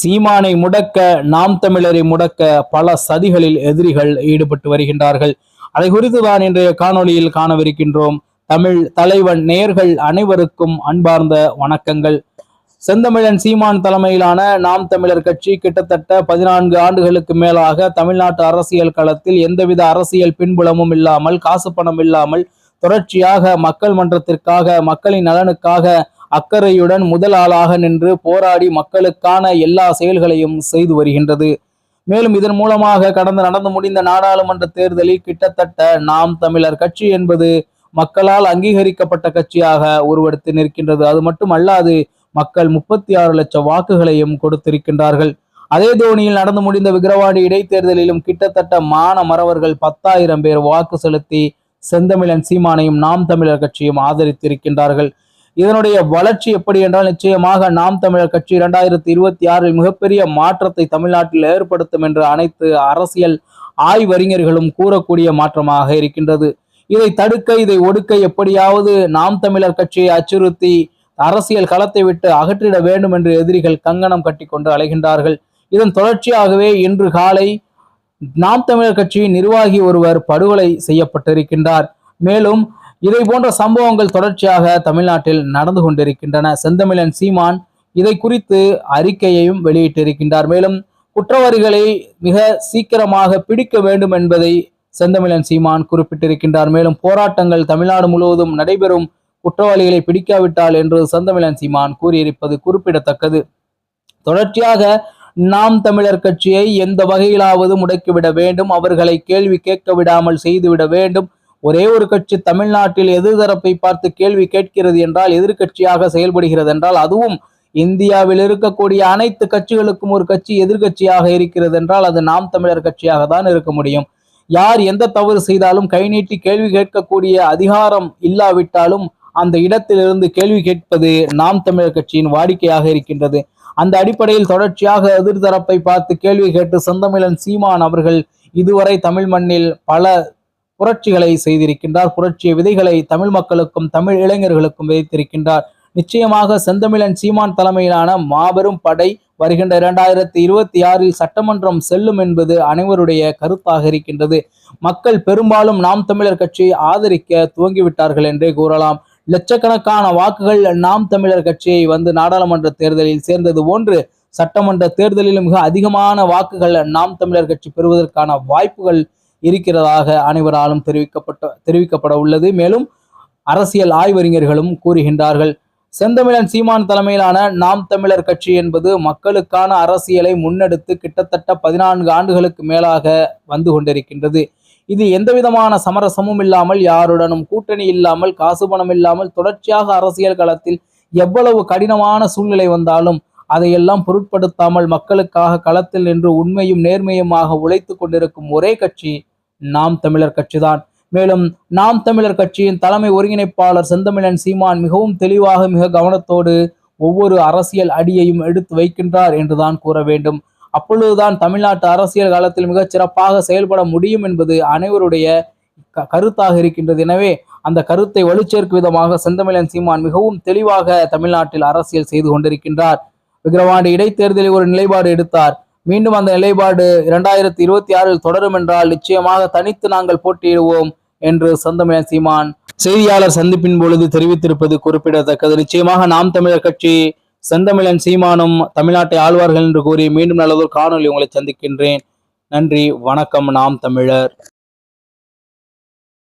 சீமானை முடக்க நாம் தமிழரை முடக்க பல சதிகளில் எதிரிகள் ஈடுபட்டு வருகின்றார்கள். அதை குறித்து தான் இன்றைய காணொளியில் காணவிருக்கின்றோம். தமிழ் தலைவன் நேர்கள் அனைவருக்கும் அன்பார்ந்த வணக்கங்கள். செந்தமிழன் சீமான் தலைமையிலான நாம் தமிழர் கட்சி கிட்டத்தட்ட பதினான்கு ஆண்டுகளுக்கு மேலாக தமிழ்நாட்டு அரசியல் களத்தில் எந்தவித அரசியல் பின்புலமும் இல்லாமல் காசு பணம் இல்லாமல் தொடர்ச்சியாக மக்கள் மன்றத்திற்காக மக்களின் நலனுக்காக அக்கறையுடன் முதல் ஆளாக நின்று போராடி மக்களுக்கான எல்லா செயல்களையும் செய்து வருகின்றது. மேலும் இதன் மூலமாக கடந்து நடந்து முடிந்த நாடாளுமன்ற தேர்தலில் கிட்டத்தட்ட நாம் தமிழர் கட்சி என்பது மக்களால் அங்கீகரிக்கப்பட்ட கட்சியாக உருவெடுத்து நிற்கின்றது. அது மட்டுமல்லாது மக்கள் முப்பத்தி ஆறு லட்சம் வாக்குகளையும் கொடுத்திருக்கின்றார்கள். அதே தோனியில் நடந்து முடிந்த விக்கிரவாண்டி இடைத்தேர்தலிலும் கிட்டத்தட்ட மான மறவர்கள் பத்தாயிரம் பேர் வாக்கு செலுத்தி செந்தமிழன் சீமானையும் நாம் தமிழர் கட்சியும் ஆதரித்திருக்கின்றார்கள். இதனுடைய வளர்ச்சி எப்படி என்றால் நிச்சயமாக நாம் தமிழர் கட்சி இரண்டாயிரத்தி இருபத்தி ஆறில் மிகப்பெரிய மாற்றத்தை தமிழ்நாட்டில் ஏற்படுத்தும் என்று அனைத்து அரசியல் ஆய்வறிஞர்களும் கூறக்கூடிய மாற்றமாக இருக்கின்றது. இதை தடுக்க இதை ஒடுக்க எப்படியாவது நாம் தமிழர் கட்சியை அச்சுறுத்தி அரசியல் களத்தை விட்டு அகற்றிட வேண்டும் என்று எதிரிகள் கங்கணம் கட்டிக்கொண்டு அலைகின்றார்கள். இதன் தொடர்ச்சியாகவே இன்று காலை நாம் தமிழர் கட்சியின் நிர்வாகி ஒருவர் படுகொலை செய்யப்பட்டிருக்கின்றார். மேலும் இதை போன்ற சம்பவங்கள் தொடர்ச்சியாக தமிழ்நாட்டில் நடந்து கொண்டிருக்கின்றன. செந்தமிழன் சீமான் இதை குறித்து அறிக்கையையும் வெளியிட்டிருக்கின்றார். மேலும் குற்றவாளிகளை மிக சீக்கிரமாக பிடிக்க வேண்டும் என்பதை செந்தமிழன் சீமான் குறிப்பிட்டிருக்கின்றார். மேலும் போராட்டங்கள் தமிழ்நாடு முழுவதும் நடைபெறும். குற்றவாளிகளை பிடிக்காவிட்டால் என்று செந்தமிழன் சீமான் கூறியிருப்பது குறிப்பிடத்தக்கது. தொடர்ச்சியாக நாம் தமிழர் கட்சியை எந்த வகையிலாவது முடக்கிவிட வேண்டும். அவர்களை கேள்வி கேட்க விடாமல் செய்துவிட வேண்டும். ஒரே ஒரு கட்சி தமிழ்நாட்டில் எதிர்தரப்பை பார்த்து கேள்வி கேட்கிறது என்றால் எதிர்கட்சியாக செயல்படுகிறது என்றால் அதுவும் இந்தியாவில் இருக்கக்கூடிய அனைத்து கட்சிகளுக்கும் ஒரு கட்சி எதிர்கட்சியாக இருக்கிறது என்றால் அது நாம் தமிழர் கட்சியாக தான் இருக்க முடியும். யார் எந்த தவறு செய்தாலும் கை நீட்டி கேள்வி கேட்கக்கூடிய அதிகாரம் இல்லாவிட்டாலும் அந்த இடத்திலிருந்து கேள்வி கேட்பது நாம் தமிழர் கட்சியின் வாடிக்கையாக இருக்கின்றது. அந்த அடிப்படையில் தொடர்ச்சியாக எதிர்தரப்பை பார்த்து கேள்வி கேட்டு செந்தமிழன் சீமான் அவர்கள் இதுவரை தமிழ் மண்ணில் பல புரட்சிகளை செய்திருக்கின்றார் புரட்சிய விதைகளை தமிழ் மக்களுக்கும் தமிழ் இளைஞர்களுக்கும் விதைத்திருக்கின்றார். நிச்சயமாக செந்தமிழன் சீமான் தலைமையிலான மாபெரும் படை வருகின்ற இரண்டாயிரத்தி இருபத்தி ஆறில் சட்டமன்றம் செல்லும் என்பது அனைவருடைய கருத்தாக இருக்கின்றது. மக்கள் பெரும்பாலும் நாம் தமிழர் கட்சியை ஆதரிக்க துவங்கிவிட்டார்கள் என்றே கூறலாம். லட்சக்கணக்கான வாக்குகள் நாம் தமிழர் கட்சியை வந்து நாடாளுமன்ற தேர்தலில் சேர்ந்தது போன்று சட்டமன்ற தேர்தலிலும் மிக அதிகமான வாக்குகள் நாம் தமிழர் கட்சி பெறுவதற்கான வாய்ப்புகள் இருக்கிறதாக அனைவராலும் தெரிவிக்கப்பட்ட தெரிவிக்கப்பட உள்ளது. மேலும் அரசியல் ஆய்வறிஞர்களும் கூறுகின்றார்கள். செந்தமிழன் சீமான் தலைமையிலான நாம் தமிழர் கட்சி என்பது மக்களுக்கான அரசியலை முன்னெடுத்து கிட்டத்தட்ட பதினான்கு ஆண்டுகளுக்கு மேலாக வந்து கொண்டிருக்கின்றது. இது எந்தவிதமான சமரசமும் இல்லாமல் யாருடனும் கூட்டணி இல்லாமல் காசு பணம் இல்லாமல் தொடர்ச்சியாக அரசியல் களத்தில் எவ்வளவு கடினமான சூழ்நிலை வந்தாலும் அதையெல்லாம் பொருட்படுத்தாமல் மக்களுக்காக களத்தில் நின்று உண்மையும் நேர்மையுமாக உழைத்து கொண்டிருக்கும் ஒரே கட்சி நாம் தமிழர் கட்சிதான். மேலும் நாம் தமிழர் கட்சியின் தலைமை ஒருங்கிணைப்பாளர் செந்தமிழன் சீமான் மிகவும் தெளிவாக மிக கவனத்தோடு ஒவ்வொரு அரசியல் அடியையும் எடுத்து வைக்கின்றார் என்றுதான் கூற வேண்டும். அப்பொழுதுதான் தமிழ்நாட்டு அரசியல் காலத்தில் மிகச் சிறப்பாக செயல்பட முடியும் என்பது அனைவருடைய கருத்தாக இருக்கின்றது. எனவே அந்த கருத்தை வலுச்சேர்க்கும் விதமாக செந்தமிழன் சீமான் மிகவும் தெளிவாக தமிழ்நாட்டில் அரசியல் செய்து கொண்டிருக்கின்றார். விக்கிரவாண்டி இடைத்தேர்தலில் ஒரு நிலைப்பாடு எடுத்தார். மீண்டும் அந்த நிலைப்பாடு இரண்டாயிரத்தி இருபத்தி ஆறில் தொடரும் என்றால் நிச்சயமாக தனித்து நாங்கள் போட்டியிடுவோம் என்று சந்தமிழன் சீமான். செய்தியாளர் சந்திப்பின் பொழுது தெரிவித்திருப்பது குறிப்பிடத்தக்கது. நிச்சயமாக நாம் தமிழர் கட்சி செந்தமிழன் சீமானும் தமிழ்நாட்டை ஆழ்வார்கள் என்று கூறி மீண்டும் நல்லதொரு காணொலி உங்களை சந்திக்கின்றேன். நன்றி வணக்கம் நாம் தமிழர்.